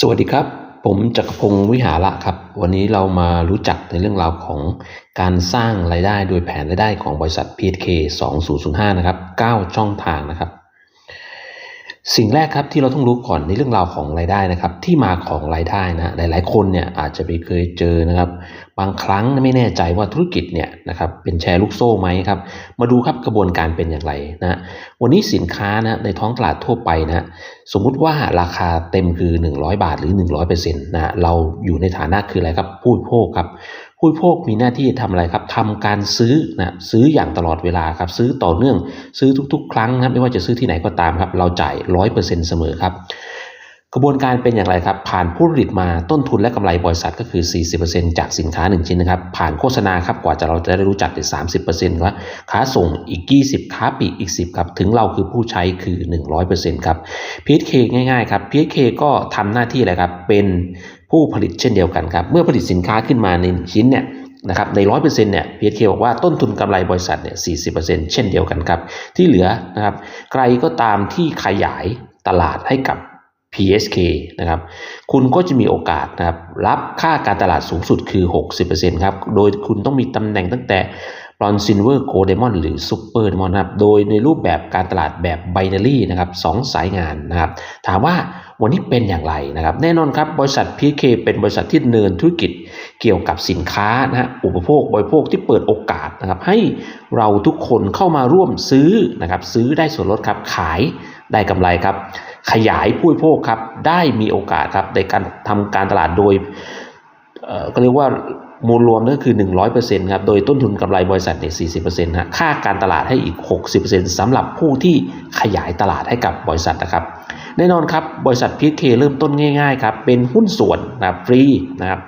สวัสดีครับ ผมจักรพงศ์วิหาระครับ วันนี้เรามารู้จักในเรื่องราวของการสร้างรายได้โดยแผนรายได้ของบริษัท PSK 2005 นะครับ 9 ช่องทางนะครับ สิ่งแรกครับที่เราต้องรู้ก่อนในเรื่องราวของรายได้นะครับ ที่มาของรายได้นะหลาย ๆ คนเนี่ยอาจจะไปเคยเจอนะครับ บางครั้งไม่แน่ใจว่าธุรกิจเนี่ยนะครับเป็นแชร์ลูกโซ่ไหมครับ มาดูครับกระบวนการเป็นอย่างไรนะวันนี้สินค้านะในท้องตลาดทั่วไปนะสมมุติว่าราคาเต็มคือ 100 บาทหรือ 100%นะเราอยู่ในฐานะคืออะไรครับผู้บริโภคครับ ผู้บริโภคมีหน้าที่ทำอะไรครับทำการซื้อนะซื้ออย่างตลอดเวลาครับซื้อต่อเนื่องซื้อทุก ๆ ครั้งนะไม่ว่าจะซื้อที่ไหนก็ตามครับ เราจ่าย100%เปอร์เซ็นต์เสมอครับกระบวนการเป็นอย่างไรครับ ผ่านผู้ผลิตมาต้นทุนและกำไรบริษัทก็คือ 40%จากสินค้า 1 ชิ้นนะครับ ผ่านโฆษณาครับกว่าจะเราจะได้รู้จักถึง30%ครับค้าส่งอีก 20 ค้าปีอีก 10 ครับ ถึงเราคือผู้ใช้คือ 100%ครับ PSK ง่ายๆครับ PSK ก็ทำหน้าที่อะไรครับ เป็น ผู้ผลิตเช่นเดียวกันครับ เมื่อผลิตสินค้าขึ้นมาในชิ้นเนี่ยนะครับใน100%เปอร์เซ็นต์เนี่ย PSK บอกว่าต้นทุนกำไรบริษัทเนี่ย40%เปอร์เซ็นต์เช่นเดียวกันครับ ที่เหลือนะครับใครก็ตามที่ขยายตลาดให้กับ PSK นะครับ คุณก็จะมีโอกาสนะครับรับค่าการตลาดสูงสุดคือ 60%ครับ โดยคุณต้องมีตำแหน่งตั้งแต่บรอนซินเวอร์โกลเดมอนหรือซูเปอร์เดมอนครับ โดยในรูปแบบการตลาดแบบไบนารีนะครับสองสายงานนะครับ ถามว่า วันนี้เป็นอย่างไรนะครับ แน่นอนครับบริษัท PK เป็นบริษัทที่เนินธุรกิจเกี่ยวกับสินค้านะฮะอุปโภคบริโภคที่เปิดโอกาสนะครับ ให้เราทุกคนเข้ามาร่วมซื้อนะครับ ซื้อได้ส่วนลดครับขายได้กำไรครับ ขยายผู้บริโภคครับได้มีโอกาสครับในการทำการตลาดโดยเอ่อก็เรียกว่ามูลรวมนั่นก็คือ 100%ครับ โดยต้นทุนกำไรบริษัทเนี่ย40%ฮะ ค่าการตลาดให้อีก 60%สำหรับผู้ที่ขยายตลาดให้กับบริษัทนะครับ แน่นอนครับ บริษัทพีเคเริ่มต้นง่ายๆครับ เป็นหุ้นส่วนนะฟรีนะครับ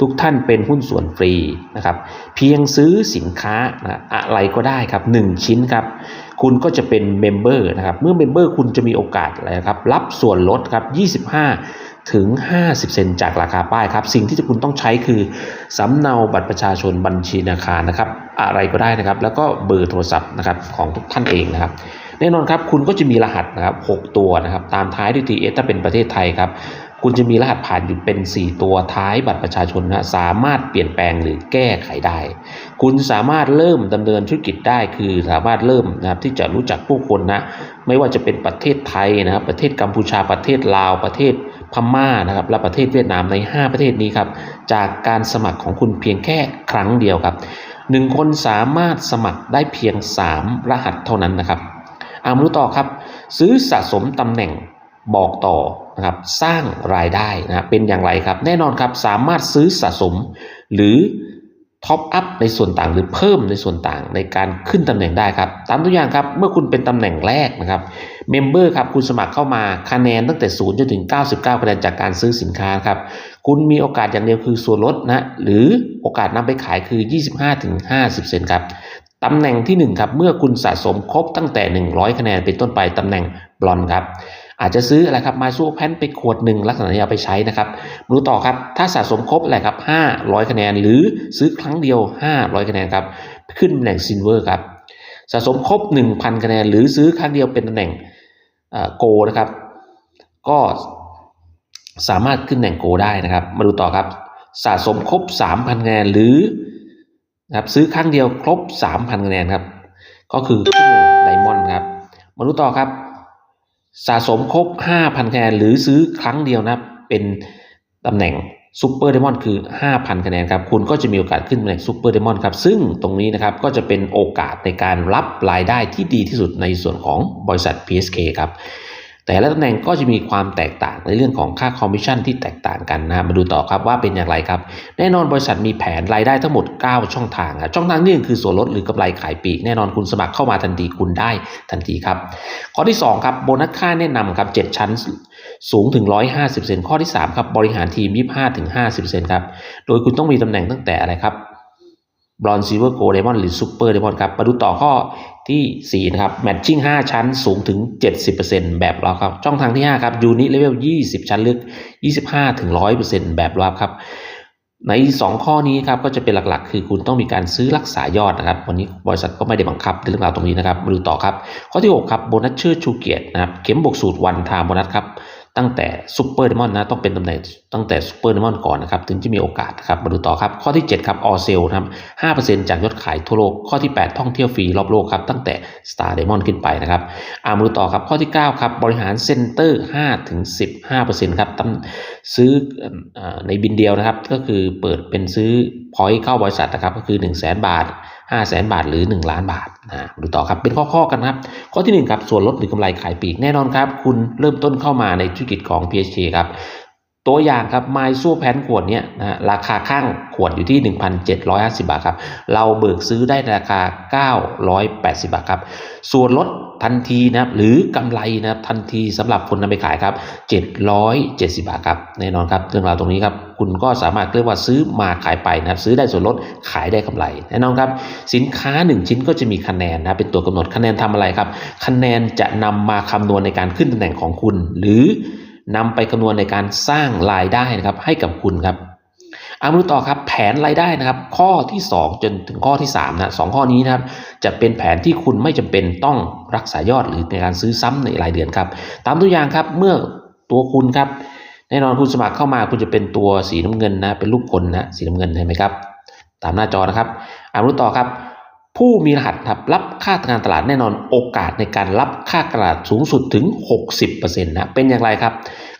ทุกท่านเป็นหุ้นส่วนฟรีนะครับ เพียงซื้อสินค้านะอะไรก็ได้ครับ 1 ชิ้นครับ คุณก็จะเป็นเมมเบอร์นะครับ เมื่อเมมเบอร์คุณจะมีโอกาสอะไรครับ รับส่วนลดครับ 25ถึง 50 เซนจากราคาป้ายครับ สิ่งที่คุณต้องใช้คือ สำเนาบัตรประชาชนบัญชีธนาคารนะครับ อะไรก็ได้นะครับ แล้วก็เบอร์โทรศัพท์นะครับของทุกท่านเองนะครับ แน่นอนครับคุณก็จะมีรหัสนะครับ6ตัวนะครับตามท้ายด้วย TS ถ้าเป็นประเทศไทยครับคุณจะมีรหัสผ่านอยู่เป็น 4 ตัวท้ายบัตรประชาชนนะสามารถเปลี่ยนแปลงหรือแก้ไขได้ คุณสามารถเริ่มดำเนินธุรกิจได้คือสามารถเริ่มนะครับที่จะรู้จักผู้คนนะไม่ว่าจะเป็นประเทศไทยนะครับประเทศกัมพูชาประเทศลาวประเทศพม่านะครับและประเทศเวียดนามใน 5 ประเทศนี้ครับจากการสมัครของคุณเพียงแค่ครั้งเดียวครับหนึ่งคนสามารถสมัครได้เพียง 3 รหัสเท่านั้นนะครับ อามาดูต่อครับ ซื้อสะสมตำแหน่งบอกต่อนะครับสร้างรายได้นะครับเป็นอย่างไรครับ แน่นอนครับสามารถซื้อสะสม หรือท็อปอัพในส่วนต่างหรือเพิ่มในส่วนต่างในการขึ้นตำแหน่งได้ครับ ตามตัวอย่างครับ เมื่อคุณเป็นตำแหน่งแรกนะครับเมมเบอร์ครับคุณสมัครเข้ามาคะแนนตั้งแต่0จนถึง 99คะแนนจากการซื้อสินค้าครับ คุณมีโอกาสอย่างเดียวคือส่วนลดนะ หรือโอกาสนำไปขายคือ 25-50เซนครับ ตำแหน่งที่1ครับเมื่อคุณสะสมครบตั้งแต่ 100 คะแนนเป็นต้นไปตำแหน่งบลอนครับอาจจะซื้ออะไรครับมาซูแพนไปขวดหนึ่งลักษณะนี้เอาไปใช้นะครับมาดูต่อครับถ้าสะสมครบอะไรครับ 500 คะแนน หรือซื้อครั้งเดียว 500 คะแนนครับขึ้นตำแหน่งซินเวอร์ครับสะสมครบ 1,000 คะแนน หรือซื้อครั้งเดียวเป็นตำแหน่งโกนะครับ ก็สามารถขึ้นแหน่งโกได้นะครับ มาดูต่อครับสะสมครบ 3,000 คะแนนหรือ นะครับซื้อครั้งเดียวครบ 3,000คะแนนครับ ก็คือขึ้นไดมอนด์ครับ มาดูต่อครับ สะสมครบ 5,000คะแนนหรือซื้อครั้งเดียวนะเป็นตำแหน่งซูเปอร์เดมอนคือ 5,000คะแนนครับ คุณก็จะมีโอกาสขึ้นตำแหน่งซูเปอร์เดมอนครับ ซึ่งตรงนี้นะครับก็จะเป็นโอกาสในการรับรายได้ที่ดีที่สุดในส่วนของบริษัท PSK ครับ แต่ละตำแหน่งก็จะมีความแตกต่างในเรื่องของค่าคอมมิชชั่นที่แตกต่างกันนะมาดูต่อครับว่าเป็นอย่างไรครับ แน่นอนบริษัทมีแผนรายได้ทั้งหมด 9 ช่องทางช่องทางที่หนึ่งคือส่วนลดหรือกำไรขายปีกแน่นอนคุณสมัครเข้ามาทันทีคุณได้ทันทีครับ ข้อที่ 2 ครับโบนัสค่าแนะนำครับ 7 ชั้นสูงถึง 150เซนข้อที่ 3 ครับ บริหารทีม 25ถึง50เซนครับโดยคุณต้องมีตำแหน่งตั้งแต่อะไรครับ บรอนซิเวอร์โกลเดมอนหรือซูเปอร์เดมอนครับมาดูต่อข้อที่ 4 นะครับแมทชิ่ง 5 ชั้นสูงถึง 70%แบบเราครับ ช่องทางที่ 5 ครับยูนิเลเวล 20 ชั้นลึก 25 ถึง 100%แบบเราครับ ใน 2 ข้อนี้ครับก็จะเป็นหลักๆ คือคุณต้องมีการซื้อรักษายอดนะครับ วันนี้บริษัทก็ไม่ได้บังคับในเรื่องราวตรงนี้นะครับ มาดูต่อครับ ข้อที่ 6 ครับโบนัสเชื่อชูเกียรตินะครับเข็มบวกสูตรวันทามโบนัสครับ ตั้งแต่ซูเปอร์เดมอนนะต้องเป็นตำแหน่งตั้งแต่ซูเปอร์เดมอนก่อนนะครับถึงจะมีโอกาสครับมาดูต่อครับข้อที่ 7 ครับออเซลนะครับ5%จากยอดขายทั่วโลก ข้อที่ 8 ท่องเที่ยวฟรีรอบโลกครับตั้งแต่สตาร์เดมอนขึ้นไปนะครับอามาดูต่อครับข้อที่ 9 ครับ บริหารเซ็นเตอร์5ถึง15%ครับตั้งซื้อในบินเดียวนะครับก็คือเปิดเป็นซื้อพอยต์เข้าบริษัทนะครับก็คือ1 0 0 0 0 0บาท 5 0 0 0 0 0บาทหรือ 1 ล้านบาทนะดูต่อครับเป็นข้อๆกันครับ ข้อที่1ครับส่วนลดหรือกำไรขายปีกแน่นอนครับ คุณเริ่มต้นเข้ามาในธุรกิจของ PHK ครับตัวอย่างครับไมซูแพนขวดเนี้ยนะฮะราคาข้างขวดอยู่ที่ 1,750 บาทครับ เราเบิกซื้อได้ราคา 980 บาทครับ ส่วนลดทันทีนะครับหรือกำไรนะครับทันทีสำหรับคนนำไปขายครับ 770 บาทครับ แน่นอนครับเรื่องราวตรงนี้ครับ คุณก็สามารถเรียกว่าซื้อมาขายไปนะครับซื้อได้ส่วนลดขายได้กำไรแน่นอนครับสินค้า 1 ชิ้นก็จะมีคะแนนนะเป็นตัวกำหนดคะแนนทำอะไรครับ คะแนนจะนำมาคำนวณในการขึ้นตำแหน่งของคุณ หรือนำไปคำนวณในการสร้างรายได้นะครับให้กับคุณครับอามาดูต่อครับแผนรายได้นะครับ ข้อที่ 2 จนถึงข้อที่3นะสองข้อนี้นะครับจะเป็นแผนที่คุณไม่จำเป็นต้องรักษายอดหรือในการซื้อซ้ำในรายเดือนครับ ตามตัวอย่างครับเมื่อตัวคุณครับ แน่นอนคุณสมัครเข้ามาคุณจะเป็นตัวสีน้ำเงินนะเป็นรูปคนนะสีน้ำเงินเห็นไหมครับ ตามหน้าจอนะครับอ่านรู้ต่อครับ ผู้มีรหัสครับรับค่าการตลาดแน่นอนโอกาสในการรับค่าตลาดสูงสุดถึง 60%นะเป็นอย่างไรครับ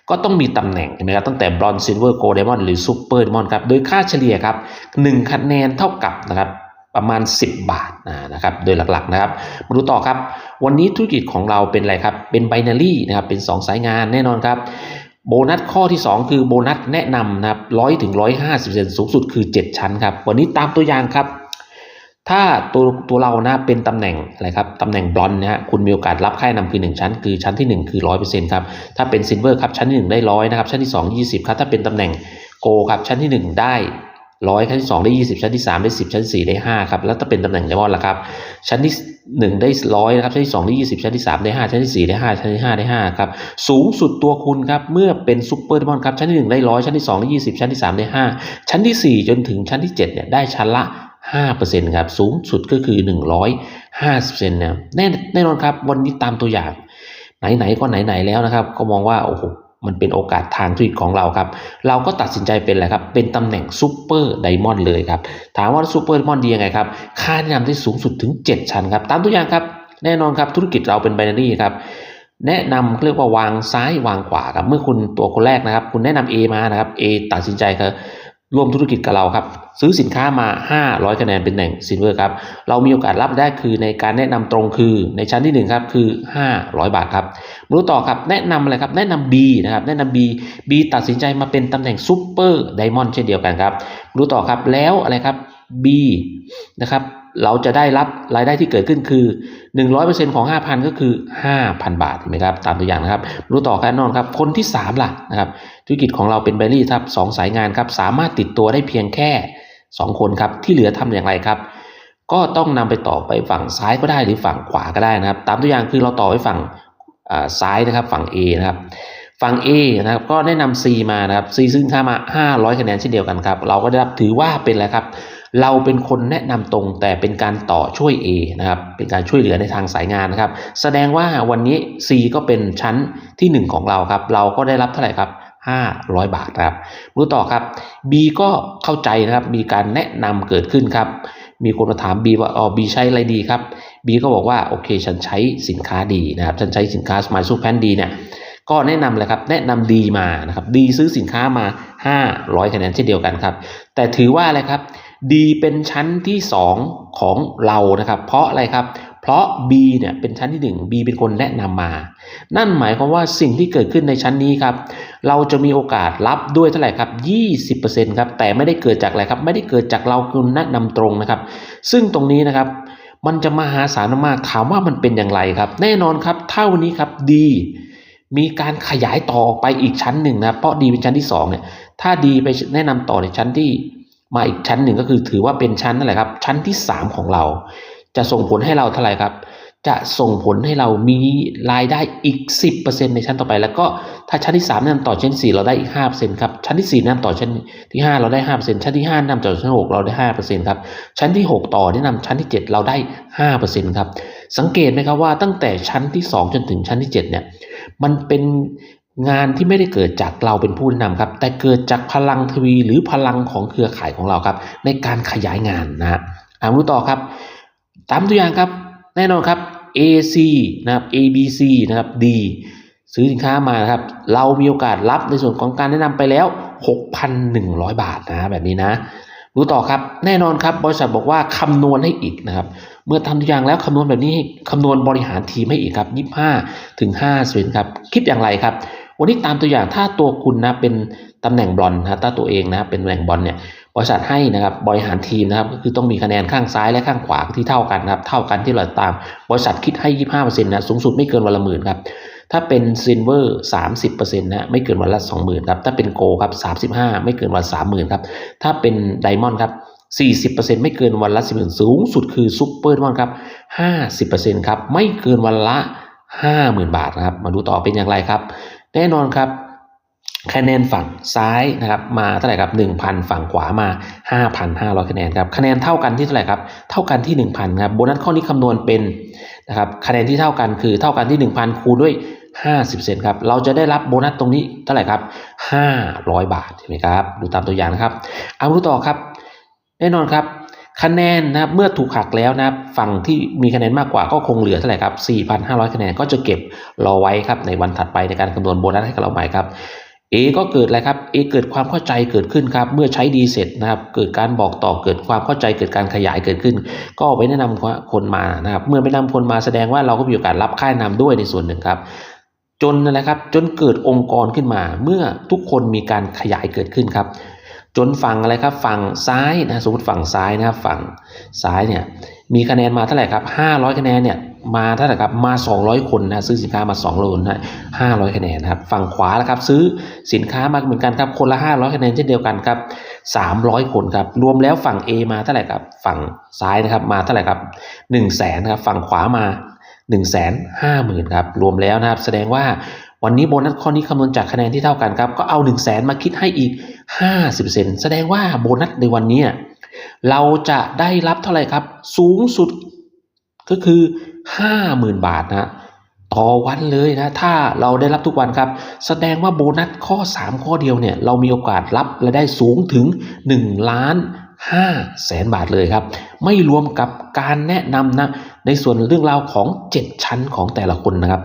ก็ต้องมีตำแหน่งใช่ไหมครับตั้งแต่บรอนซิลเวอร์โกลเดมอนหรือซูเปอร์เดมอนครับโดยค่าเฉลี่ยครับ1คะแนนเท่ากับนะครับประมาณ 10 บาทนะครับโดยหลักๆนะครับมาดูต่อครับ วันนี้ธุรกิจของเราเป็นอะไรครับ เป็นไบนารีนะครับเป็น 2 สายงานแน่นอนครับ โบนัสข้อที่ 2 คือโบนัสแนะนำนะครับร้อยถึงร้อยห้าสิบเซนสูงสุดคือ 7 ชั้นครับ วันนี้ตามตัวอย่างครับ ถ้าตัวตัวเรานะเป็นตำแหน่งอะไรครับตำแหน่งบลอนนะฮะคุณมีโอกาสรับค่ายนะนำคือ 1 ชั้น คือชั้นที่ 1 คือ 100%ครับถ้าเป็นซิลเวอร์ครับชั้นที่ 1 ได้ร้อยนะครับชั้นที่ 2 20ครับถ้าเป็นตำแหน่งโกครับชั้นที่ 1 ได้ ร้อยชั้นที่2ได้20ชั้นที่3ได้10ชั้นที่4ได้5ครับแล้วถ้าเป็นตำแหน่งไดมอนด์ล่ะครับชั้นที่1ได้ร้อยนะครับชั้นที่2ได้20ชั้นที่3ได้5ชั้นที่4ได้5ชั้นที่5ได้5ครับสูงสุดตัวคุณครับเมื่อเป็นซูเปอร์ไดมอนด์ครับชั้นที่1ได้ร้อยชั้นที่2ได้20ชั้นที่3ได้5ชั้นที่4จนถึงชั้นที่7เนี่ยได้ชั้นละ5%ครับสูงสุดก็คือ 150%นะแน่แน่นอนครับ วันนี้ตามตัวอย่าง ไหนๆก็ไหนๆแล้วนะครับ ก็มองว่าโอ้โห มันเป็นโอกาสทางธุรกิจของเราครับ เราก็ตัดสินใจเป็นอะไรครับ เป็นตำแหน่งซูเปอร์ไดมอนด์เลยครับ ถามว่าซูเปอร์ไดมอนด์ดียังไงครับ ค่าแนะนำที่สูงสุดถึง 7 ชั้นครับ ตามตัวอย่างครับ แน่นอนครับ ธุรกิจเราเป็นไบนารีครับ แนะนำเรียกว่าวางซ้ายวางขวาครับ เมื่อคุณตัวคนแรกนะครับ คุณแนะนำ A มานะครับ A ตัดสินใจครับ ร่วมธุรกิจกับเราครับ ซื้อสินค้ามา 500 คะแนนเป็นแหน่งซินเวอร์ครับ เรามีโอกาสรับได้คือในการแนะนำตรงคือในชั้นที่ 1 ครับคือ 500 บาทครับมาดูต่อครับแนะนำอะไรครับแนะนำ B นะครับแนะนำ B B ตัดสินใจมาเป็นตำแหน่งซูเปอร์ไดมอนด์เช่นเดียวกันครับมาดูต่อครับแล้วอะไรครับ B นะครับ เราจะได้รับรายได้ที่เกิดขึ้นคือ 100%ของ 5,000 ก็คือ 5,000 บาทเห็นไหมครับตามตัวอย่างนะครับรู้ต่อกันนอนครับคนที่ 3 ล่ะนะครับธุรกิจของเราเป็นเบลลี่ครับสองสายงานครับสามารถติดตัวได้เพียงแค่ 2 คนครับที่เหลือทำอย่างไรครับ ก็ต้องนำไปต่อไปฝั่งซ้ายก็ได้หรือฝั่งขวาก็ได้นะครับ ตามตัวอย่างคือเราต่อไปฝั่งซ้ายนะครับฝั่ง A นะครับฝั่ง A นะครับก็แนะนำ C มานะครับ C ซึ่งค่ามา 500 คะแนนเช่นเดียวกันครับ เราก็ได้รับถือว่าเป็นอะไรครับ เราเป็นคนแนะนำตรงแต่เป็นการต่อช่วย A นะครับเป็นการช่วยเหลือในทางสายงานนะครับ แสดงว่าวันนี้ C ก็เป็นชั้นที่ 1 ของเราครับ เราก็ได้รับเท่าไหร่ครับ500 บาทครับรู้ต่อครับ B ก็เข้าใจนะครับ มีการแนะนำเกิดขึ้นครับ มีคนมาถาม B ว่าอ๋อ B ใช้อะไรดีครับ B ก็บอกว่าโอเค ฉันใช้สินค้าดีนะครับ ฉันใช้สินค้า Smile Super Pan ดีเนี่ย ก็แนะนำเลยครับ แนะนำดีมานะครับ ดีซื้อสินค้ามา 500คะแนนเช่นเดียวกันครับ แต่ถือว่าอะไรครับ ดีเป็นชั้นที่ 2 ของเรานะครับ เพราะอะไรครับ เพราะ B เนี่ยเป็นชั้นที่ 1 B เป็นคนแนะนำมา นั่นหมายความว่าสิ่งที่เกิดขึ้นในชั้นนี้ครับ เราจะมีโอกาสรับด้วยเท่าไหร่ครับ 20%ครับ แต่ไม่ได้เกิดจากอะไรครับ ไม่ได้เกิดจากเราคุณแนะนำตรงนะครับ ซึ่งตรงนี้นะครับ มันจะมหาศาลมาก ถามว่ามันเป็นอย่างไรครับ แน่นอนครับ เท่านี้ครับดีมีการขยายต่อออกไปอีกชั้นหนึ่งนะ เพราะดีเป็นชั้นที่2เนี่ย ถ้าดีไปแนะนำต่อในชั้นที่ มาอีกชั้นหนึ่งก็คือถือว่าเป็นชั้นนั่นแหละครับ ชั้นที่ 3 ของเรา จะส่งผลให้เราเท่าไหร่ครับ จะส่งผลให้เรามีรายได้อีก 10%ในชั้นต่อไป แล้วก็ถ้าชั้นที่3นะนำต่อชั้นที่4เราได้อีก5%ครับชั้นที่4นะนำต่อชั้นที่ 5 เราได้ 5%ชั้นที่5นะนำต่อชั้น 6 เราได้5%ครับชั้นที่ 6 ต่อแนะนำชั้นที่ 7 เราได้ 5%ครับสังเกตไหมครับว่าตั้งแต่ชั้นที่ 2 จนถึงชั้นที่ 7 เนี่ยมันเป็น งานที่ไม่ได้เกิดจากเราเป็นผู้นำครับ แต่เกิดจากพลังทวีหรือพลังของเครือข่ายของเราครับ ในการขยายงานนะอ่านรู้ต่อครับ ตามตัวอย่างครับ แน่นอนครับ AC นะครับ ABC นะครับ D ซื้อสินค้ามานะครับ เรามีโอกาสรับในส่วนของการแนะนำไปแล้ว 6,100 บาทนะแบบนี้นะรู้ต่อครับแน่นอนครับบริษัทบอกว่าคำนวณให้อีกนะครับ เมื่อทำตัวอย่างแล้วคำนวณแบบนี้คำนวณบริหารทีมให้อีกครับ 25ถึง5ส่วนครับคิดอย่างไรครับ วันนี้ตามตัวอย่างถ้าตัวคุณนะเป็นตำแหน่งบอลนะถ้าตัวเองนะเป็นตำแหน่งบอลเนี่ยบริษัทให้นะครับบริหารทีมนะครับก็คือต้องมีคะแนนข้างซ้ายและข้างขวาที่เท่ากันนะครับเท่ากันที่เราตามบริษัทคิดให้ 25%นะสูงสุดไม่เกินวันละหมื่นครับถ้าเป็นซิลเวอร์30%นต์นะไม่เกินวันละ20,000ครับถ้าเป็นโกครับ35ไม่เกินวันละ30,000ครับถ้าเป็นไดมอนด์ครับ40%ไม่เกินวันละ10,000สูงสุดคือซุปเปอร์ไดมอนด์ครับ50%ครับไม่เกินวันละ50,000บาทนะครับมาดูต่อเป็นอย่างไรครับ แน่นอนครับคะแนนฝั่งซ้ายนะครับมาเท่าไหร่ครับ1,000 ฝั่งขวามา 5,500 คะแนนครับคะแนนเท่ากันที่เท่าไหร่ครับเท่ากันที่ 1,000ครับโบนัสข้อนี้คำนวณเป็นนะครับคะแนนที่เท่ากันคือเท่ากันที่ 1,000 คูณด้วย 50%ครับเราจะได้รับโบนัสตรงนี้เท่าไหร่ครับ 500 บาทใช่ไหมครับดูตามตัวอย่างนะครับ เอาดูต่อครับ แน่นอนครับ คะแนนนะครับเมื่อถูกหักแล้วนะครับฝั่งที่มีคะแนนมากกว่าก็คงเหลือเท่าไหร่ครับ 4,500 คะแนนก็จะเก็บรอไว้ครับในวันถัดไปในการคำนวณโบนัสให้กับเราใหม่ครับ A ก็เกิดอะไรครับ A เกิดความเข้าใจเกิดขึ้นครับ เมื่อใช้ดีเสร็จนะครับ เกิดการบอกต่อเกิดความเข้าใจเกิดการขยายเกิดขึ้น ก็ไปแนะนำคนมานะครับ เมื่อไปนำคนมาแสดงว่าเราก็มีโอกาสรับค่ายนำด้วยในส่วนหนึ่งครับจนนั่นแหละครับจนเกิดองค์กรขึ้นมา เมื่อทุกคนมีการขยายเกิดขึ้นครับ จนฝั่งอะไรครับฝั่งซ้ายนะสมมติฝั่งซ้ายนะครับฝั่งซ้ายเนี่ยมีคะแนนมาเท่าไหร่ครับ500 คะแนนเนี่ยมาเท่าไหร่ครับมา 200 คนนะซื้อสินค้ามา2โลนะ500 คะแนนครับฝั่งขวาแล้วครับซื้อสินค้ามาเหมือนกันครับคนละ 500 คะแนนเช่นเดียวกันครับ300 คนครับรวมแล้วฝั่ง A มาเท่าไหร่ครับฝั่งซ้ายนะครับมาเท่าไหร่ครับ1 0 0 0 0แสนครับฝั่งขวามา 1 5 0 0 0 0ครับรวมแล้วนะครับแสดงว่า วันนี้โบนัสข้อนี้คำนวณจากคะแนนที่เท่ากันครับ ก็เอา 1 0 0 0 0แสนมาคิดให้อีก 50%แสดงว่าโบนัสในวันนี้เราจะได้รับเท่าไหร่ครับ สูงสุดก็คือ 50,000 บาทนะต่อวันเลยนะ ถ้าเราได้รับทุกวันครับ แสดงว่าโบนัสข้อ 3 ข้อเดียวเนี่ย เรามีโอกาสรับและได้สูงถึง1ล้าน 5แสนบาทเลยครับ ไม่รวมกับการแนะนำนะ ในส่วนเรื่องราวของ 7 ชั้นของแต่ละคนนะครับ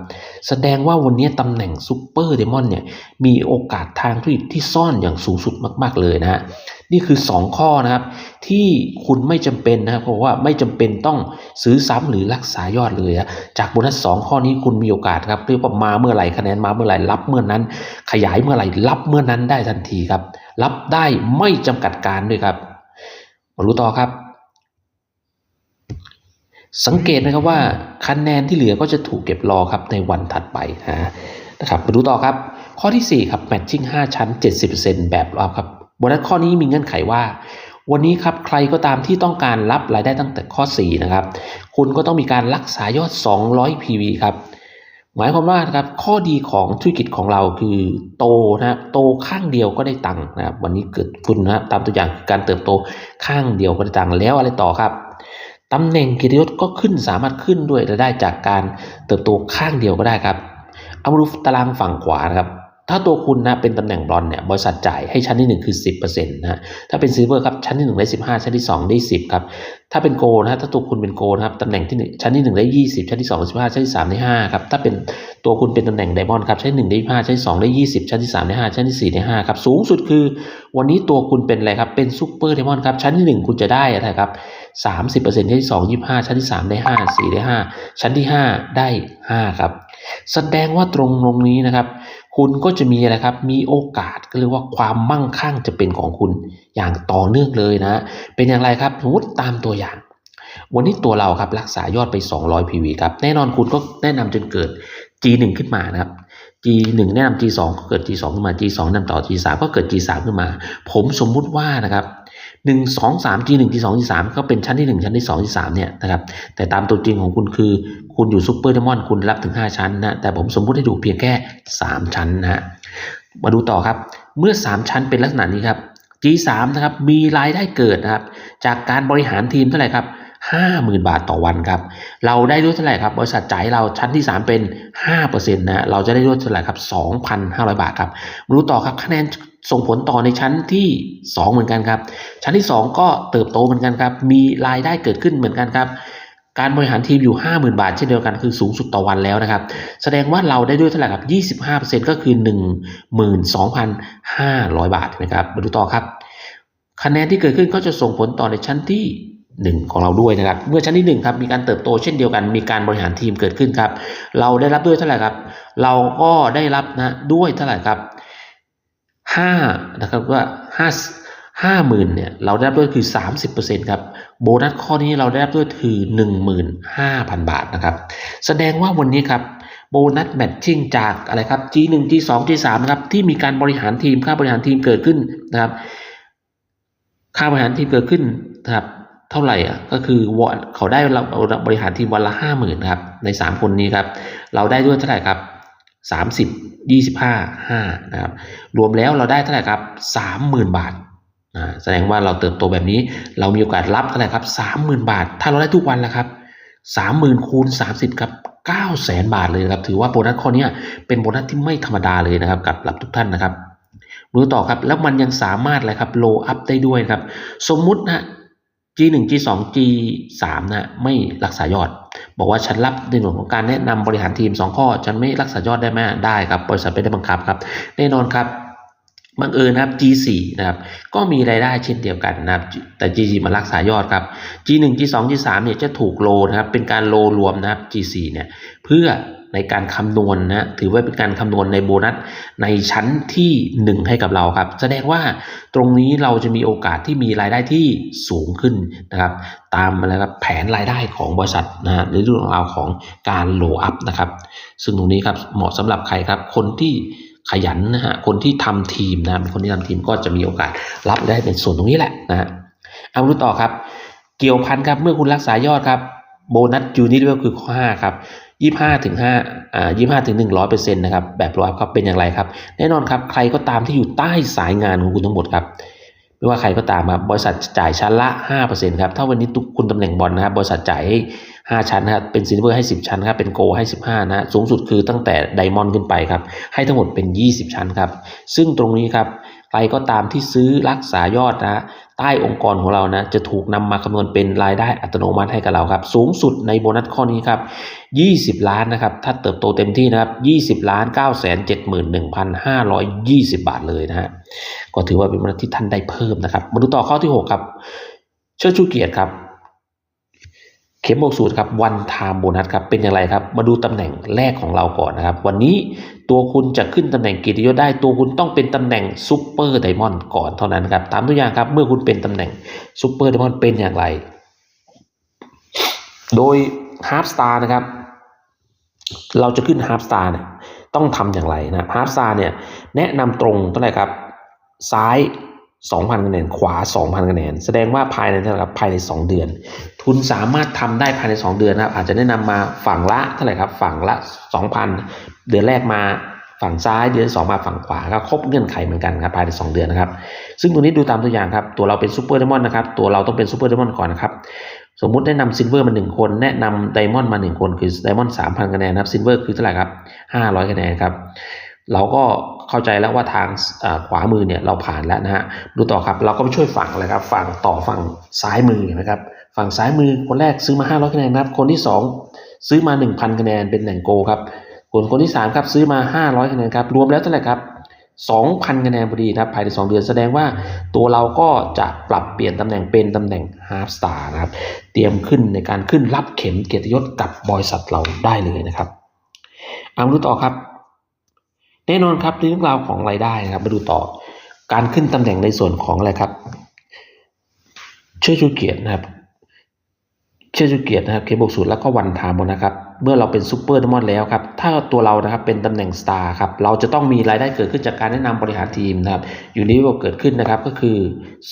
แสดงว่าวันนี้ตำแหน่งซูเปอร์เดมอนเนี่ย มีโอกาสทางธุรกิจที่ซ่อนอย่างสูงสุดมาก ๆ เลยนะฮะ นี่คือ 2 ข้อนะครับ ที่คุณไม่จำเป็นนะครับเพราะว่าไม่จำเป็นต้องซื้อซ้ำหรือรักษายอดเลยนะจากโบนัส2ข้อนี้คุณมีโอกาสครับเรียกว่ามาเมื่อไหร่คะแนนมาเมื่อไหร่รับเมื่อนั้น ขยายเมื่อไหร่รับเมื่อนั้นได้ทันทีครับ รับได้ไม่จำกัดการด้วยครับ มารู้ต่อครับ สังเกตนะครับว่าคะแนนที่เหลือก็จะถูกเก็บรอครับในวันถัดไปนะครับมาดูต่อครับ ข้อที่ 4 ครับ matching 5ชั้น 70%แบบรอบครับบนัสข้อนี้มีเงื่อนไขว่า วันนี้ครับใครก็ตามที่ต้องการรับรายได้ตั้งแต่ข้อ 4 นะครับ คุณก็ต้องมีการรักษายอด 200 PV ครับ หมายความว่านะครับข้อดีของธุรกิจของเราคือโตนะครับโตข้างเดียวก็ได้ตังค์นะครับวันนี้เกิดคุณนะครับตามตัวอย่างการเติบโตข้างเดียวก็ได้ตังค์แล้วอะไรต่อครับตำแหน่งกิจยศก็ขึ้นสามารถขึ้นด้วยรายได้จากการเติบโตข้างเดียวก็ได้ครับเอามาดูตารางฝั่งขวานะครับ ถ้าตัวคุณนะเป็นตำแหน่งบอนเนี่ยบริษัทจ่ายให้ชั้นที่ 1 คือ 10%นะฮะถ้าเป็นซิลเวอร์ครับชั้นที่ 1 ได้ 15 ชั้นที่ 2 ได้ 10ครับถ้าเป็นโกนะฮะถ้าตัวคุณเป็นโกนะครับตำแหน่งที่ 1 ชั้นที่ 1 ได้ 20 ชั้นที่2ได้15 ชั้นที่ 3 ได้ 5 ครับถ้าเป็นตัวคุณเป็นตำแหน่งไดมอนด์ครับชั้นที่1ได้25ชั้นที่ 2 ได้ 20 ชั้นที่ 3 ได้ 5 ชั้นที่ 4 ได้ 5 ครับสูงสุดคือ วันนี้ตัวคุณเป็นอะไรครับเป็นซูเปอร์ไดมอนด์ครับชั้นที่ 1 คุณจะได้อะไรครับ30%ชั้นที่ 2 25 ชั้นที่ 3 ได้ 5 4 ได้ 5 ชั้นที่ 5 ได้ 5 ครับ แสดงว่าตรงตรงนี้นะครับ คุณก็จะมีอะไรครับ มีโอกาสก็เรียกว่าความมั่งคั่งจะเป็นของคุณอย่างต่อเนื่องเลยนะ เป็นอย่างไรครับสมมติตามตัวอย่าง วันนี้ตัวเราครับรักษายอดไป 200 PV ครับ แน่นอนคุณก็แนะนำจนเกิด G1 ขึ้นมานะครับ G1 แนะนำ G2 ก็เกิด G2 ขึ้นมา G2 นำต่อ G3 ก็เกิด G3 ขึ้นมา ผมสมมุติว่านะครับ หนึ่งสองสาม G หนึ่ง G สอง G สามก็เป็นชั้นที่หนึ่งชั้นที่สอง G สามเนี่ยนะครับแต่ตามตัวจริงของคุณคือคุณอยู่ซูเปอร์เดมอนคุณรับถึงห้าชั้นนะแต่ผมสมมุติให้ดูเพียงแค่สามชั้นนะมาดูต่อครับเมื่อสามชั้นเป็นลักษณะนี้ครับ G สามนะครับมีรายได้เกิดนะครับจากการบริหารทีมเท่าไหร่ครับ 50,000 บาทต่อวันครับ เราได้ด้วยเท่าไหร่ครับ บริษัทจ่ายเราชั้นที่ 3 เป็น5%นะ เราจะได้ด้วยเท่าไหร่ครับ 2,500 บาทครับมาดูต่อครับคะแนนส่งผลต่อในชั้นที่ 2 เหมือนกันครับ ชั้นที่ 2 ก็เติบโตเหมือนกันครับ มีรายได้เกิดขึ้นเหมือนกันครับ การบริหารทีมอยู่ 50,000 บาทเช่นเดียวกันคือสูงสุดต่อวันแล้วนะครับ แสดงว่าเราได้ด้วยเท่าไหร่ครับ 25%ก็คือ 12,500 บาทนะครับมาดูต่อครับ คะแนนที่เกิดขึ้นก็จะส่งผลต่อในชั้นที่ 1 ของเราด้วยนะครับ เมื่อชั้นที่ 1 ครับมีการเติบโตเช่นเดียวกัน มีการบริหารทีมเกิดขึ้นครับ เราได้รับด้วยเท่าไหร่ครับ เราก็ได้รับนะด้วยเท่าไหร่ครับ5นะครับว่า5ห้าหมื่นเนี่ยเราได้รับด้วยคือ 30%ครับโบนัสข้อนี้เราได้รับด้วยคือ 15,000 บาทนะครับ แสดงว่าวันนี้ครับโบนัสแมทชิ่งจากอะไรครับ G1 G2 G3 นะครับที่มีการบริหารทีมค่าบริหารทีมเกิดขึ้นนะครับ ค่าบริหารทีมเกิดขึ้นนะครับ เท่าไหร่อะก็คือวันเขาได้เราบริหารทีมวันละห้าหมื่นครับในสามคนนี้ครับ เราได้ด้วยเท่าไหร่ครับสามสิบยี่สิบห้าห้านะครับรวมแล้วเราได้เท่าไหร่ครับสามหมื่นบาทอ่าแสดงว่าเราเติบโตแบบนี้ เรามีโอกาสรับเท่าไหร่ครับสามหมื่นบาท ถ้าเราได้ทุกวันแล้วครับสามหมื่นคูณสามสิบครับเก้าแสนบาทเลยครับ ถือว่าโบนัสข้อนี้เป็นโบนัสที่ไม่ธรรมดาเลยนะครับกับหลับทุกท่านนะครับดูต่อครับแล้วมันยังสามารถอะไรครับโลอัพได้ด้วยครับ สมมุตินะ G1 G2 G3 นะไม่รักษายอด บอกว่าฉันรับในส่วนของการแนะนำบริหารทีม 2 ข้อ ฉันไม่รักษายอดได้ไหมได้ครับ บริษัทไม่ได้บังคับครับ แน่นอนครับบังเอิญนะครับ G4 นะครับก็มีรายได้เช่นเดียวกันนะครับแต่ G4 มารักษายอดครับ G1 G2 G3 เนี่ยจะถูกโลนะครับเป็นการโลรวมนะครับ G4 เนี่ยเพื่อ ในการคำนวณนะถือว่าเป็นการคำนวณในโบนัสในชั้นที่ 1 ให้กับเราครับ แสดงว่าตรงนี้เราจะมีโอกาสที่มีรายได้ที่สูงขึ้นนะครับ ตามอะไรครับแผนรายได้ของบริษัทนะฮะในเรื่องราวของการโลอัพนะครับ ซึ่งตรงนี้ครับเหมาะสำหรับใครครับ คนที่ขยันนะฮะคนที่ทำทีมนะเป็นคนที่ทำทีมก็จะมีโอกาสรับได้เป็นส่วนตรงนี้แหละนะฮะเอาดูต่อครับ เกี่ยวพันครับเมื่อคุณรักษายอดครับโบนัสจูนี่ก็คือข้อ5ครับ 25ถึง5อ่า25ถึง100เปอร์เซ็นต์นะครับ แบบโลอัพครับเป็นอย่างไรครับ แน่นอนครับ ใครก็ตามที่อยู่ใต้สายงานของคุณทั้งหมดครับ ไม่ว่าใครก็ตามครับ บริษัทจ่ายชั้นละ5%ครับ ถ้าวันนี้ทุกคุณตำแหน่งบอลนะครับ บริษัทจ่ายให้5ชั้นนะครับ เป็นซิลเวอร์ให้10ชั้นครับ เป็นโกให้15นะ สูงสุดคือตั้งแต่ไดมอนด์ขึ้นไปครับ ให้ทั้งหมดเป็น20ชั้นครับ ซึ่งตรงนี้ครับ ก็ตามที่ซื้อรักษายอดนะใต้องค์กรของเรานะจะถูกนำมาคำนวณเป็นรายได้อัตโนมัติให้กับเราครับ สูงสุดในโบนัสข้อนี้ครับ 20 ล้านนะครับ ถ้าเติบโตเต็มที่นะครับ 20 ล้าน 9 7 1 520 บาทเลยนะฮะก็ถือว่าเป็นโบนัสที่ท่านได้เพิ่มนะครับ มาดูต่อข้อที่ 6 ครับ เชิดชูเกียรติครับ ข็มโบกสูตรครับวันไทม์โบนัสครับเป็นอย่างไรครับ มาดูตำแหน่งแรกของเราก่อนนะครับ วันนี้ตัวคุณจะขึ้นตำแหน่งกียรติยศได้ตัวคุณต้องเป็นตำแหน่งซูเปอร์ไดมอนด์ก่อนเท่านั้นครับตามตัวอย่างครับเมื่อคุณเป็นตำแหน่งซูเปอร์ไดมอนด์เป็นอย่างไร โดยฮาร์ s สตาร์นะครับ เราจะขึ้นฮาร์ s สตาร์เนี่ยต้องทำอย่างไรนะฮาร์ s สตาร์เนี่ยแนะนำตรงเท่าไหร่ครับ ซ้าย 2,000คะแนนขวา 2,000คะแนนแสดงว่าภายในเท่าไหร่ครับภายใน 2 เดือน ทุนสามารถทำได้ภายใน 2 เดือนนะครับอาจจะแนะนำมาฝั่งละเท่าไหร่ครับฝั่งละ 2,000 เดือนแรกมาฝั่งซ้ายเดือนสองมาฝั่งขวาก็ครบเงื่อนไขเหมือนกันครับภายใน 2 เดือนนะครับ ซึ่งตัวนี้ดูตามตัวอย่างครับ ตัวเราเป็นซูเปอร์ไดมอนด์นะครับ ตัวเราต้องเป็นซูเปอร์ไดมอนด์ก่อนนะครับ สมมุติแนะนำซิลเวอร์มา 1 คน แนะนำไดมอนด์มา 1 คน คือไดมอนด์3,000คะแนนนะครับซิลเวอร์คือเท่าไหร่ครับ500คะแนนครับ เราก็เข้าใจแล้วว่าทางขวามือเนี่ยเราผ่านแล้วนะฮะดูต่อครับเราก็ไปช่วยฝั่งเลยครับฝั่งต่อฝั่งซ้ายมือนไหมครับฝั่งซ้ายมือคนแรกซื้อมา 500คะแนนนะครับคนที่ 2 ซื้อมา 1,000 คะแนนเป็นแหล่งโกครับคนคนที่3ครับซื้อมา 500คะแนนครับรวมแล้วเท่าไหร่ครับ2,000คะแนนพอดีนะครับภายใน 2 เดือนแสดงว่าตัวเราก็จะปรับเปลี่ยนตำแหน่งเป็นตำแหน่ง half star นะครับ เตรียมขึ้นในการขึ้นรับเข็มเกียรติยศกับบริษัทเราได้เลยนะครับเอามาดูต่อครับ แน่นอนครับในเรื่องราวของรายได้นะครับมาดูต่อ การขึ้นตำแหน่งในส่วนของอะไรครับ เชื่อชูเกียรตินะครับ เชื่อชูเกียรตินะครับเคบกสูตรแล้วก็วันไทม์นะครับ เมื่อเราเป็นซูเปอร์ดมอนแล้วครับ ถ้าตัวเรานะครับเป็นตำแหน่งสตาร์ครับ เราจะต้องมีรายได้เกิดขึ้นจากการแนะนำบริหารทีมนะครับ อยู่ในที่เกิดขึ้นนะครับก็คือ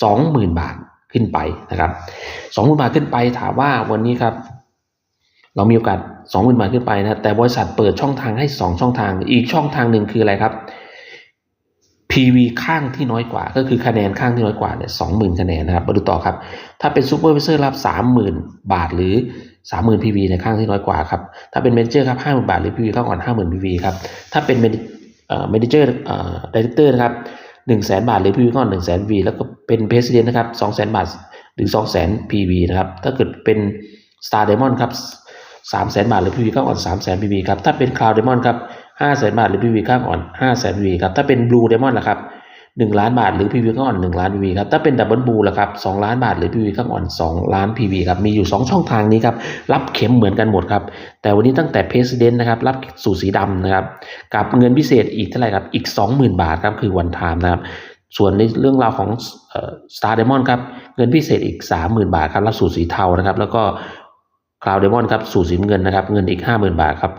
20,000 บาทขึ้นไปนะครับ20,000บาทขึ้นไปถามว่าวันนี้ครับ เรามีโอกาส 20,000 บาทขึ้นไปนะแต่บริษัทเปิดช่องทางให้ 2 ช่องทาง อีกช่องทางหนึ่งคืออะไรครับ PV ข้างที่น้อยกว่า ก็คือคะแนนข้างที่น้อยกว่าเนี่ยสองหมื่นคะแนนนะครับมาดูต่อครับ ถ้าเป็นซูเปอร์วิเซอร์รับสามหมื่นบาทหรือสามหมื่น PV ในข้างที่น้อยกว่าครับ ถ้าเป็นเมนเจอร์ครับห้าหมื่นบาทหรือ PV ข้างก่อนห้าหมื่น PV ครับ ถ้าเป็นเมนเอ่อเมนเจอร์ดีเรคเตอร์นะครับหนึ่งแสนบาทหรือ PV ข้างก่อนหนึ่งแสน PV แล้วก็เป็นเพสเดนนะครับสองแสนบาทหรือสองแสน PV นะครับ ถ้าเกิดเป็น Star Diamond ครับ สามแสนบาทหรือ PV ข้างอ่อนสามแสน PV ครับ ถ้าเป็น Cloud Diamond ครับห้าแสนบาทหรือ PV ข้างอ่อนห้าแสน PV ครับ ถ้าเป็น Blue Diamond ล่ะครับหนึ่งล้านบาทหรือ PV ข้างอ่อนหนึ่งล้าน PV ครับ ถ้าเป็น Double Blue ล่ะครับสองล้านบาทหรือ PV ข้างอ่อนสองล้าน PV ครับ มีอยู่สองช่องทางนี้ครับ รับเข็มเหมือนกันหมดครับ แต่วันนี้ตั้งแต่ President นะครับ รับสูตรสีดำนะครับ กับเงินพิเศษอีกเท่าไหร่ครับ อีก20,000บาทครับ คือวันไทม์นะครับส่วนในเรื่องราวของเอ่อ Star Diamond ครับ เงินพิเศษอีก 30,000 บาทครับรับสูตรสีเทานะครับ แล้วก็ Cloud Diamond ครับสูตรสีเงินนะครับ เงินอีก 50,000 บาทครับ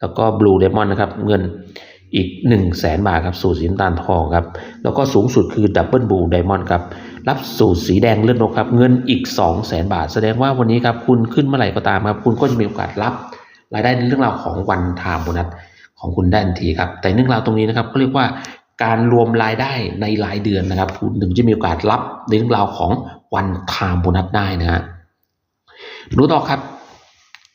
แล้วก็ Blue Diamond นะครับ เงินอีก 1 0 0 0 0แบาทครับสูตรสีน้ำตาลทองครับ แล้วก็สูงสุดคือ Double Blue Diamond ครับ รับสูตรสีแดงเลือดนกครับ เงินอีก 2 0 0 0 0 0 บาท แสดงว่าวันนี้ครับคุณขึ้นเมื่อไหร่ก็ตามครับ คุณก็จะมีโอกาสรับรายได้ในเรื่องราวของวันไทม์โบนัสของคุณได้ทันทีครับ แต่เรื่องราวตรงนี้นะครับก็เรียกว่าการรวมรายได้ในรายเดือนนะครับ คุณถึงจะมีโอกาสรับในเรื่องราวของวันไทม์โบนัสได้นะฮะดูต่อครับ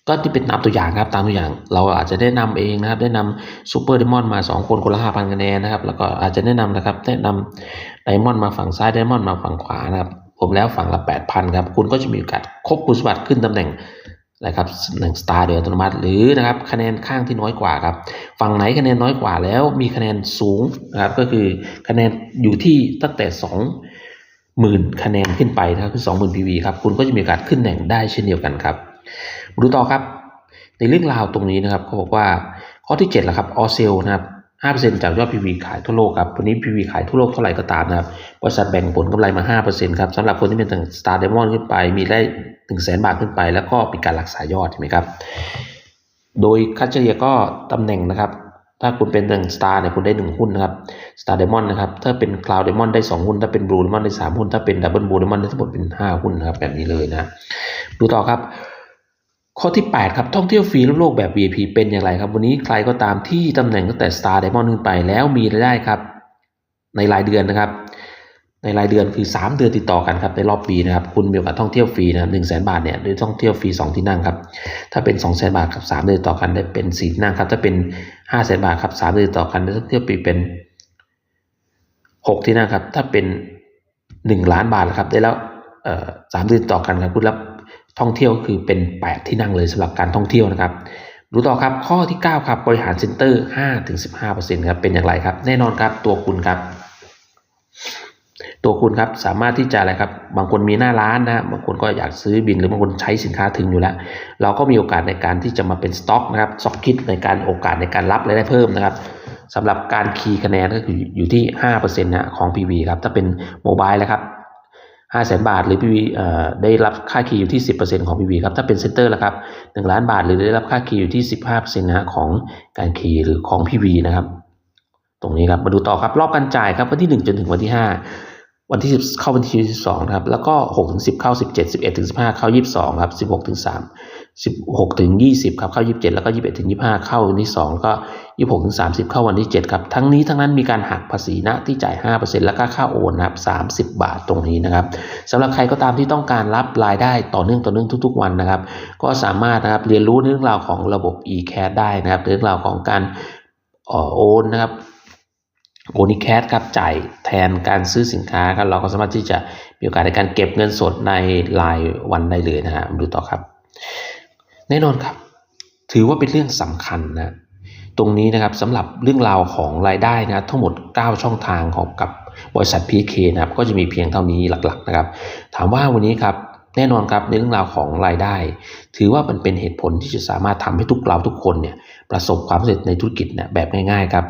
ก็ที่เป็นตามตัวอย่างครับตามตัวอย่าง เราอาจจะได้นำเองนะครับ ได้นำซูเปอร์ไดมอนด์มา 2 คนคนละ5,000คะแนนนะครับ แล้วก็อาจจะแนะนำนะครับแนะนำไดมอนด์มาฝั่งซ้ายไดมอนด์มาฝั่งขวานะครับผมแล้วฝั่งละ 8,000ครับคุณก็จะมีโอกาสครบคุณสมบัติขึ้นตำแหน่งนะครับหนึ่งสตาร์โดยอัตโนมัติหรือนะครับคะแนนข้างที่น้อยกว่าครับฝั่งไหนคะแนนน้อยกว่าแล้วมีคะแนนสูงนะครับก็คือคะแนนอยู่ที่ตั้งแต่2หมื่นคะแนนขึ้นไปนะครับคือ20,000 PV ครับคุณก็จะมีโอกาสขึ้นแหน่งได้เช่นเดียวกันครับ ดูต่อครับ ในเรื่องราวตรงนี้นะครับเขาบอกว่าข้อที่7ละครับออเซลนะครับ5%จากยอด PV ขายทั่วโลกครับ วันนี้ PV ขายทั่วโลกเท่าไหร่ก็ตามนะครับ บริษัทแบ่งผลกำไรมา 5%ครับสำหรับคนที่เป็นต่าง Star Diamond ขึ้นไป มีได้ 1 0 0 0 0 0บาทขึ้นไป แล้วก็มีการรักษายอดใช่ไหมครับ โดยค่าเฉลี่ยก็ตำแหน่งนะครับ ถ้าคุณเป็นหนึ่ง Star เนี่ยคุณได้ 1 หุ้นนะครับ Star Diamond นะครับ ถ้าเป็น Cloud Diamond ได้ 2 หุ้น ถ้าเป็น Blue Diamond ได้ 3 หุ้น ถ้าเป็น Double Blue Diamond ได้ทั้งหมดเป็น 5 หุ้นนะครับ แบบนี้เลยนะ ดูต่อครับ ข้อที่ 8 ครับ ท่องเที่ยวฟรีรอบโลกแบบ VIP เป็นอย่างไรครับ วันนี้ใครก็ตามที่ตำแหน่งตั้งแต่ Star Diamond ขึ้นไปแล้วมีรายได้ครับ ในรายเดือนนะครับ ในรายเดือนคือ 3 เดือนติดต่อกันครับในรอบปีนะครับ คุณมีโอกาสท่องเที่ยวฟรีนะครับหนึ่งแสนบาทเนี่ยโดยท่องเที่ยวฟรี 2 ที่นั่งครับ ถ้าเป็น2 0 0แสนบาทครับ3เดือนติดต่อกันได้เป็น4ที่นั่งครับ ถ้าเป็น5 0 0แสนบาทครับ3เดือนติดต่อกันได้ท่องเที่ยวฟรีเป็น 6 ที่นั่งครับ ถ้าเป็น 1 ล้านบาทครับได้แล้วสามเดือนติดต่อกันครับคุณรับ ท่องเที่ยวคือเป็น 8 ที่นั่งเลยสำหรับการท่องเที่ยวนะครับดูต่อครับข้อที่ 9 ครับบริหารเซ็นเตอร์5-15%ครับเป็นอย่างไรครับ แน่นอนครับตัวคุณครับ ตัวคุณครับสามารถที่จะอะไรครับ บางคนมีหน้าร้านนะบางคนก็อยากซื้อบินหรือบางคนใช้สินค้าถึงอยู่แล้ว เราก็มีโอกาสในการที่จะมาเป็นสต็อกนะครับสต็อกคิดในการโอกาสในการรับรายได้เพิ่มนะครับสำหรับการคีย์คะแนนก็คืออยู่ที่5%นะของ PV ครับถ้าเป็นโมบายแล้วครับ 5 0 0 0 0 0 บาท หรือ PV เอ่อได้รับค่าคีย์อยู่ที่ 10%ของ PV ครับ ถ้าเป็นเซ็นเตอร์ละครับ 1 ล้านบาท หรือได้รับค่าคีย์อยู่ที่ 15%นะฮะของการคีย์หรือของ PV นะครับ ตรงนี้ครับ มาดูต่อครับ รอบการจ่ายครับ วันที่ 1 จนถึงวันที่ 5 วันที่ 10 เข้าวันที่ 12 นะครับ แล้วก็6ถึง10 เข้า 17 11ถึง15 เข้า 22 ครับ 16ถึง3 16ถึง20ครับเข้า 27 แล้วก็ 21ถึง25 เข้าวันที่2แล้วก็ 26ถึง30 เข้าวันที่ 7 ครับทั้งนี้ทั้งนั้นมีการหักภาษีณที่จ่าย 5%แล้วก็ค่าโอนนะครับ30 บาทตรงนี้นะครับสำหรับใครก็ตามที่ต้องการรับรายได้ต่อเนื่องต่อเนื่องทุกๆ วันนะครับ ก็สามารถนะครับเรียนรู้เรื่องราวของระบบ e-cash ได้นะครับเรื่องราวของการโอนนะครับโอนิแคสครับจ่ายแทนการซื้อสินค้าครับเราก็สามารถที่จะมีโอกาสในการเก็บเงินสดในรายวันได้เลยนะฮะมาดูต่อครับ แน่นอนครับ ถือว่าเป็นเรื่องสำคัญนะตรงนี้นะครับสำหรับเรื่องราวของรายได้นะทั้งหมด 9 ช่องทางของกับบริษัท PK นะครับก็จะมีเพียงเท่านี้หลักๆนะครับ ถามว่าวันนี้ครับแน่นอนครับในเรื่องราวของรายได้ ถือว่ามันเป็นเหตุผลที่จะสามารถทำให้ทุกเราทุกคนเนี่ยประสบความสำเร็จในธุรกิจเนี่ยแบบง่ายๆครับ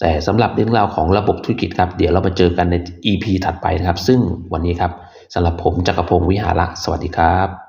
แต่สำหรับเรื่องราวของระบบธุรกิจครับเดี๋ยวเรามาเจอกันใน EP ถัดไปนะครับ ซึ่งวันนี้ครับสำหรับผมจักรพงศ์วิหาระสวัสดีครับ